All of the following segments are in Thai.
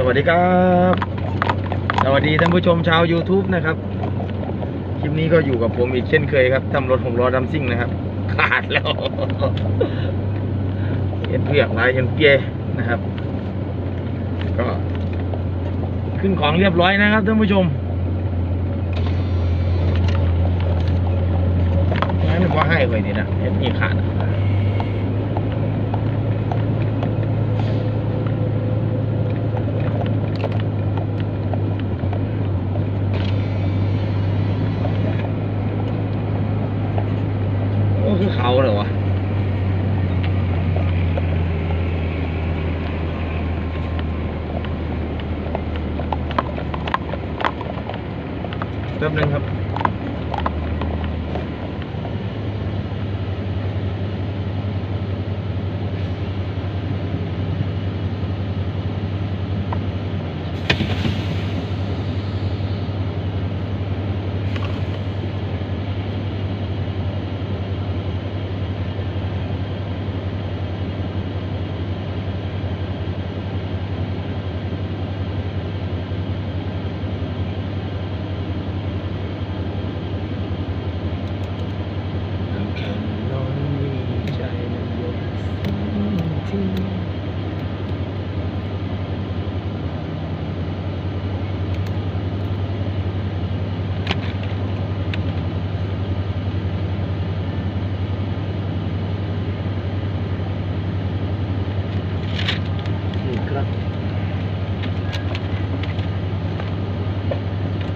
สวัสดีครับ สวัสดีท่านผู้ชมชาว YouTube นะครับ คลิปนี้ก็อยู่กับผมอีกเช่นเคยครับทำรถหกล้อดัมซิ่งนะครับ ขาดแล้วเห็นเปียกลายเห็นเปียนะครับ ก็ ขึ้นของเรียบร้อยนะครับท่านผู้ชมงั้นก็ให้ไปดีนะเห็นมีขาด โอ้คือเขาเหรอวะแป๊บนึง ครับ แค่นอนมีใจนั้นยกที่นี่ครับ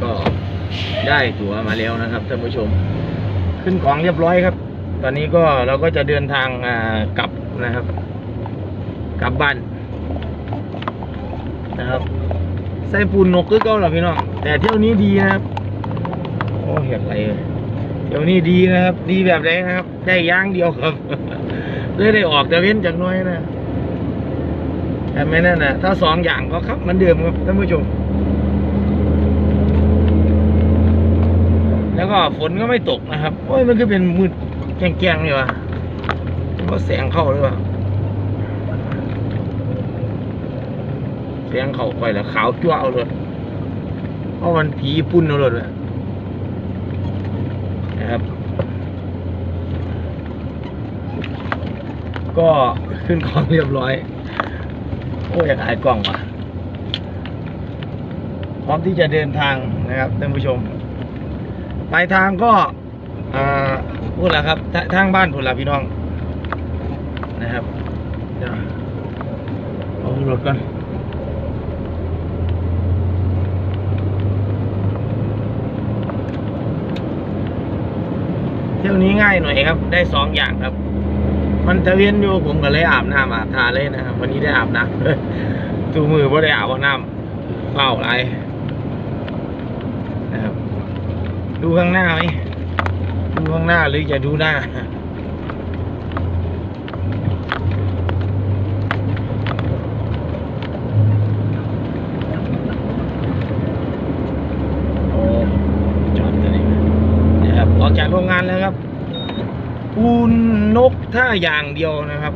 ก็ ได้ตั๋วมาแล้วนะครับท่านผู้ชม ขึ้นของเรียบร้อยครับ ตอนนี้ก็เราก็จะเดินทางกลับนะครับ กลับบ้านนะครับใส่ปูนนกก็เก่าหรอพี่น้องแต่เที่ยวนี้ดีนะครับโอ้เห็นอะไรเที่ยวนี้ดีนะครับ ดีแบบไหนนะครับ ได้ย่างเดียวครับเลยได้ออกแต่เว้นจากน้อยนะแต่ไม่นั่นนะถ้าสองอย่างก็ครับมันเดิมครับท่านผู้ชม แล้วก็ฝนก็ไม่ตกนะครับโอ้ยมันก็เป็นมืดแจ้งๆเลยวะเพราะแสงเข้าหรือเปล่าแสงเข้าไปแล้วขาวจ้วเอาเลยเพราะมันผีปุ่นเอาเลยนะครับ ก็ขึ้นของเรียบร้อย โอ้ยอยากอายกล้องว่ะพร้อมที่จะเดินทางนะครับท่านผู้ชม ปลายทางก็อ่าพูดแล้วครับททางบ้านพูดแล้วพี่น้อง นะครับเดี๋ยวเอารถก่อนเที่ยวนี้ง่ายหน่อยครับ ได้สองอย่างครับ มันตะเวียนอยู่ผมก็เลยอาบน้ำอาบทาเลยนะครับ วันนี้ได้อาบน้ำจูมือไ่ได้อาบน้ำเปล่าอะไรนะครับ ดูข้างหน้าไหมดูข้างหน้าหรือจะดูหน้า โอ้จอดตัวนี้นะครับออกจากโรงงานแล้วครับปูนนกถ้าอย่างเดียวนะครับ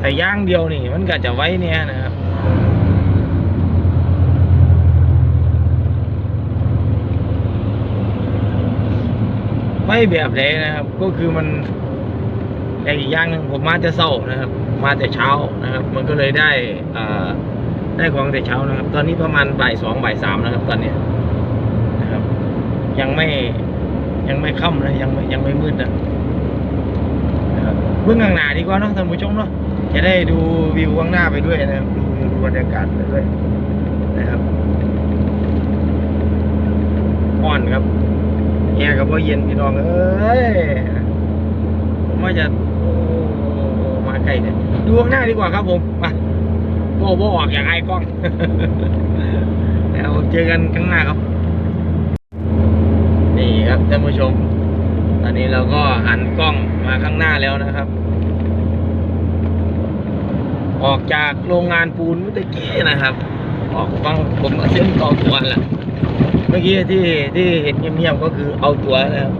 แต่ย่างเดียวนี่มันก็จะไว้เนี่ยนะครับ ไม่แบบไหนนะครับ ก็คือมันแต่อีกอย่างหนึ่งผมมาจะเศร้านะครับ มาแต่เช้านะครับ มันก็เลยได้อ่าได้ของแต่เช้านะครับ ตอนนี้ประมาณบ่ายสองบ่ายสามนะครับ ตอนเนี้ยนะครับ ยังไม่ยังไม่ค่ำนะยังไม่ยังไม่มืดนะนะครับเบื้องข้างหน้าดีกว่าเนาะท่านผู้ชมเนาะจะได้ดูวิวข้างหน้าไปด้วยนะครับดูดูบรรยากาศไปด้วยนะครับอ่อนครับ กับว่าเย็นพี่น้องเอ้ยผมว่าจะมาไกลเนี่ยดูข้างหน้าดีกว่าครับผมมาโบโบออกอย่างไอ้กล้องแล้วเจอกันข้างหน้าครับ นี่ครับท่านผู้ชม ตอนนี้เราก็หันกล้องมาข้างหน้าแล้วนะครับ ออกจากโรงงานปูนเมื่อตกี้นะครับ ออกฟังผมเส้นต่อตัวแหละ มื่อกี้ที่ที่เห็นเงียบๆก็คือเอาตัวนะครับ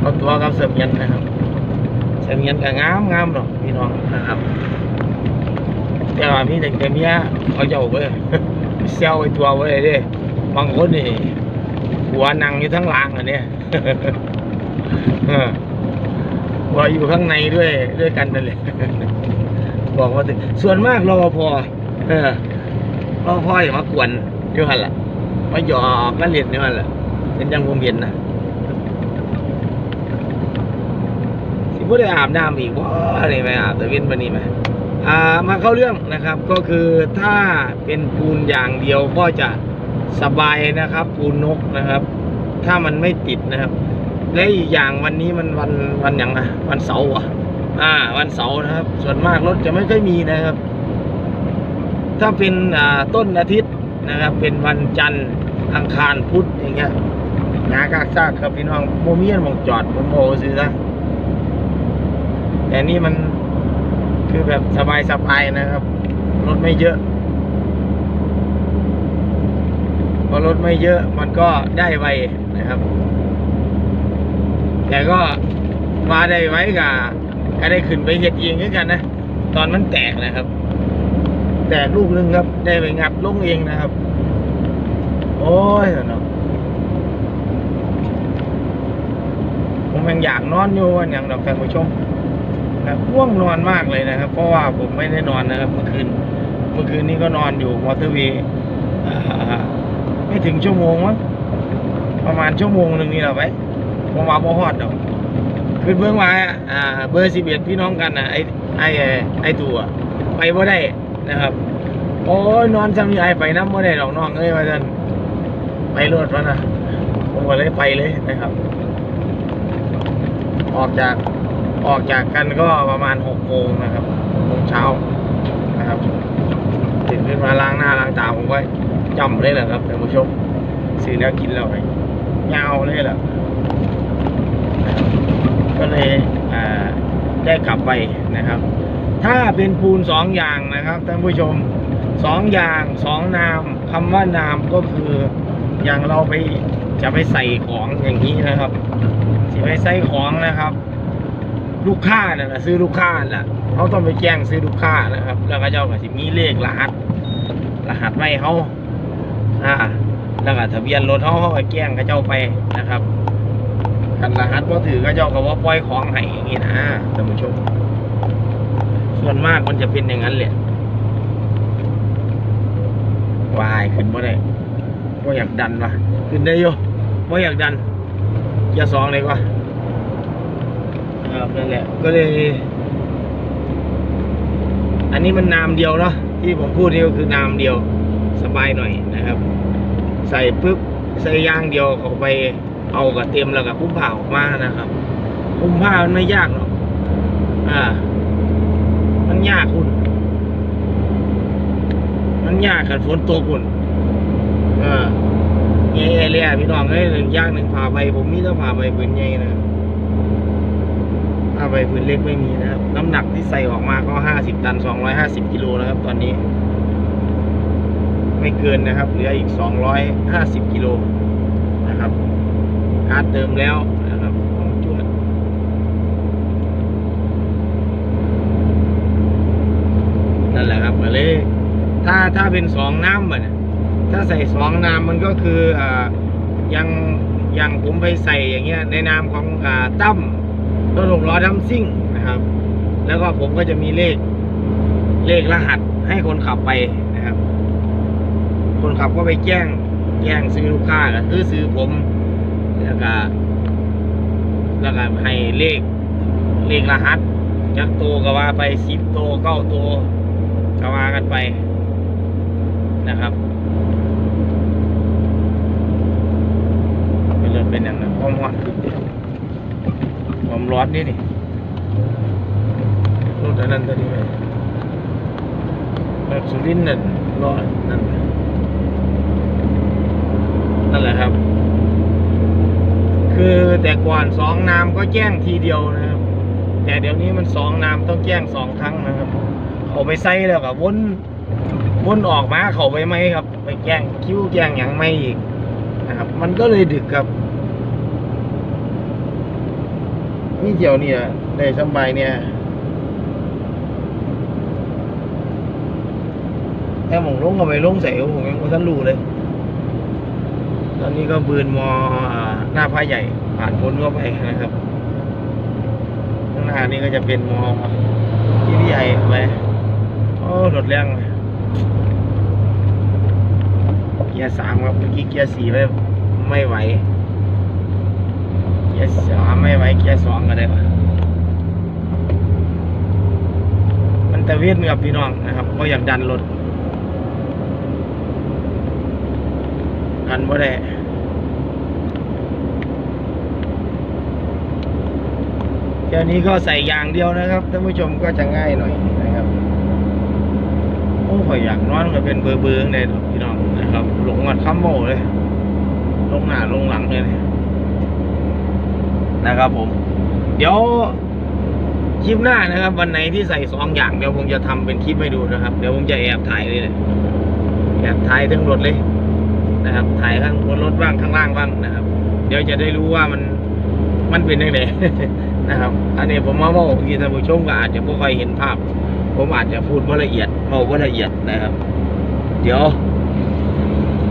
เอาตัวกับเสมียนนะครับเสมียนก็งามงามหรอกพี่น้องนะครับแต่ว่ามีแต่เมียเขาเจ้าเว้ยเซลไอตัวเว้ยเด้บางคนนี่หัวนั่งอยู่ทั้งล่างอันเนี้ยหัวอยู่ข้างในด้วยด้วยกันนั่นแหละบอกว่าส่วนมากรปภเออรปภอย่ามากวนอยู่หันล่ะ มาหยอกกันเล่นอยู่หันล่ะเป็นยังผมเห็นนะสิบ่ได้อาบน้ำอีกว่าอะไรไหมอาบแต่เว้นวันนี้ไหมอ่ามาเข้าเรื่องนะครับ ก็คือถ้าเป็นปูนอย่างเดียวก็จะสบายนะครับ ปูนนกนะครับ ถ้ามันไม่ติดนะครับ และอีกอย่างวันนี้มันวันวันอย่างอะวันเสาร์อะอ่า วันเสาร์นะครับ ส่วนมากรถจะไม่ค่อยมีนะครับ ถ้าเป็นอ่าต้นอาทิตย์ นะครับ เป็นวันจันทร์อังคารพุธอย่างเงี้ยงากากซากครับพี่น้องโมเมียนมองจอดผมโมซื้อนะแต่นี่มันคือแบบสบายสบายๆนะครับ รถไม่เยอะพอรถไม่เยอะมันก็ได้ไวนะครับ แต่ก็มาได้ไว้กับก็ได้ขึ้นไปเห็ดเองเหมือนกันนะ ตอนมันแตกนะครับ แตกลูกนึงครับ ได้ไปงัดลงเองนะครับ โอ้ยเนาะผมยังอยากนอนอยู่วันอย่างดอกท่านผู้ชมนะง่วงนอนมากเลยนะครับ เพราะว่าผมไม่ได้นอนนะครับ เมื่อคืน เมื่อคืนนี้ก็นอนอยู่มอเตอร์เวย์ไม่ถึงชั่วโมงมั้งประมาณชั่วโมงหนึ่งนี่แหละไปผมว่าบ่ฮอดดอกคือเบื้องว่าอ่า เบอร์สิบเอ็ดพี่น้องกันนะไอ้ไอ้ไอ้ตัวไปบ่ได้ นะครับ โอ้ยนอนจำนี่ไปน้ำบ่ได้ดอกน้องเอ้ยว่าจันไปรถวะนะผมก็เลยไปเลยนะครับ ออกจากออกจากกันก็ประมาณหกโมงนะครับหกโมงเช้านะครับตื่นขึ้นมาล้างหน้าล้างตาผมก็จำเลยแหละครับท่านผู้ชมซื้อแล้วกินแล้วไงยาเลยแหละก็เลยอ่าได้กลับไปนะครับ ถ้าเป็นปูนสองอย่างนะครับท่านผู้ชมสองอย่างสองนามคำว่านามก็คืออย่างเราไปจะไปใส่ของอย่างนี้นะครับจะไปใส่ของนะครับ ลูกค้าน่ะนะซื้อลูกค้าน่ะเขาต้องไปแจ้งซื้อลูกค้านะครับ แล้วก็เจ้าก็สิมีเลขรหัส รหัสไว้เขาอ่าแล้วก็ทะเบียนรถเขาเขาก็แจ้งเขาเจ้าไปนะครับกันรหัสว่าถือก็เจ้าก็ว่าปล่อยของให้อย่างนี้นะท่านผู้ชม ส่วนมากมันจะเป็นอย่างนั้นแหละวายขึ้นบ่ได้ว่าอยากดันวะขึ้นได้อยู่ว่าอยากดันเกียร์สองเลยกว่าครับนั่นแหละก็เลย อันนี้มันนามเดียวเนาะที่ผมพูดนี่ก็คือนามเดียวสบายหน่อยนะครับ ใส่ปุ๊บใส่ยางเดียวเข้าไปเอากับเต็มแล้วกับคุ้มผ้าออกมานะครับ คุ้มผ้ามันไม่ยากหรอกอ่า ยากคุณมันยากกันฝนตกคุณเอ่าเงี้ยเลยอะพี่น้องเอ้ยหนึ่งย่างหนึ่งผ่าใบผมมีแต่ผ่าใบปืนใหญ่นะผ่าใบปืนเล็กไม่มีนะครับ น้ำหนักที่ใส่ออกมาก็ห้าสิบตันสองร้อยห้าสิบกิโลนะครับ ตอนนี้ ไม่เกินนะครับ เหลืออีกสองร้อยห้าสิบกิโลนะครับการเติมแล้วนะครับของจวด นั่นแหละครับ ก็เลย ถ้าถ้าเป็นสองน้ำอะเนี่ยถ้าใส่สองน้ำมันก็คืออ่ายังยังผมไปใส่อย่างเงี้ยในนามของอ่าตั้มรถหกล้อดัมซิ่งนะครับ แล้วก็ผมก็จะมีเลข เลขรหัสให้คนขับไปนะครับ คนขับก็ไปแจ้งแจ้งซื้อลูกค้าก็คือซื้อผมแล้วก็แล้วก็ให้เลขเลขรหัสจักโตวก็ว่าไปสิบโตวเก้าโตว ก็ว่ากันไปนะครับเป็นเรถเป็นอย่างนั้นความร้อนขึ้นความร้อนนี่นี่รถอันนั้นตัวนี้ไหมรถสุรินทร์นั่นร้อนนั่นนั่นแหละครับ คือแต่ก่อนสองน้ำก็แจ้งทีเดียวนะครับ แต่เดี๋ยวนี้มันสองน้ำต้องแจ้งสองครั้งนะครับ เขาไปใส่แล้วกับวนวนออกมาเขาไปไหมครับ ไปแจ้งคิ้วแจ้งอย่างไม่อีกนะครับ มันก็เลยดึกครับนี่เดียวเนี่ยได้สบายเนี่ยแต่หมองลงก็ไปลงใส่ผมยังไม่ทันรู้เลย ตอนนี้ก็บืนมอ่าหน้าพระใหญ่ ผ่านพ้นเข้าไปนะครับ ข้างหน้านี่ก็จะเป็นมอที่พี่ใหญ่ไป อ้รถแรงเลยเกียร์สามครับเมื่อกี้เกียร์สี่ไม่ไม่ไหว เกียร์สามไม่ไหว เกียร์สองก็ได้ปะมันตะเวียนกับพี่น้องนะครับก็อยากดันรถดันบ่ได้เดี๋ยวนี้ก็ใส่ยางเดียวนะครับท่านผู้ชมก็จะง่ายหน่อย นะครับโอ้ยอยากนอนก็เป็นเบอร์เบอร์เลยพี่น้องนะครับ หลงวัดคำโมเลย ลงหน้าลงหลังเลยนะครับผม เดี๋ยวคลิปหน้านะครับ วันไหนที่ใส่สองอย่างเดี๋ยวผมจะทำเป็นคลิปให้ดูนะครับ เดี๋ยวผมจะแอบถ่ายเลยนะแอบถ่ายทั้งรถเลยนะครับ ถ่ายข้างบนรถบ้างข้างล่างบ้างนะครับ เดี๋ยวจะได้รู้ว่ามันมันเป็นยังไงนะครับ อันนี้ผมมาบอกที่ท่านผู้ชมก็อาจจะไม่ค่อยเห็นภาพ ผมอาจจะพูดว่าละเอียด เมาว่าละเอียดนะครับ เดี๋ยว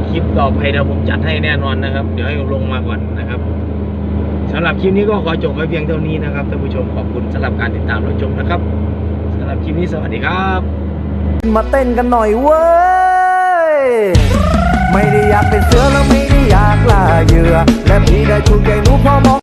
คลิปต่อไปเดี๋ยวผมจัดให้แน่นอนนะครับ เดี๋ยวให้ลงมาก่อนนะครับสำหรับคลิปนี้ก็ขอจบไว้เพียงเท่านี้นะครับท่านผู้ชมขอบคุณสำหรับการติดตามรับชมนะครับสำหรับคลิปนี้สวัสดีครับ มาเต้นกันหน่อยเว้ย ไม่ได้อยากเป็นเสือแล้วไม่ได้อยากล่าเหยื่อ และพี่ได้ถูใจหนูพอมอง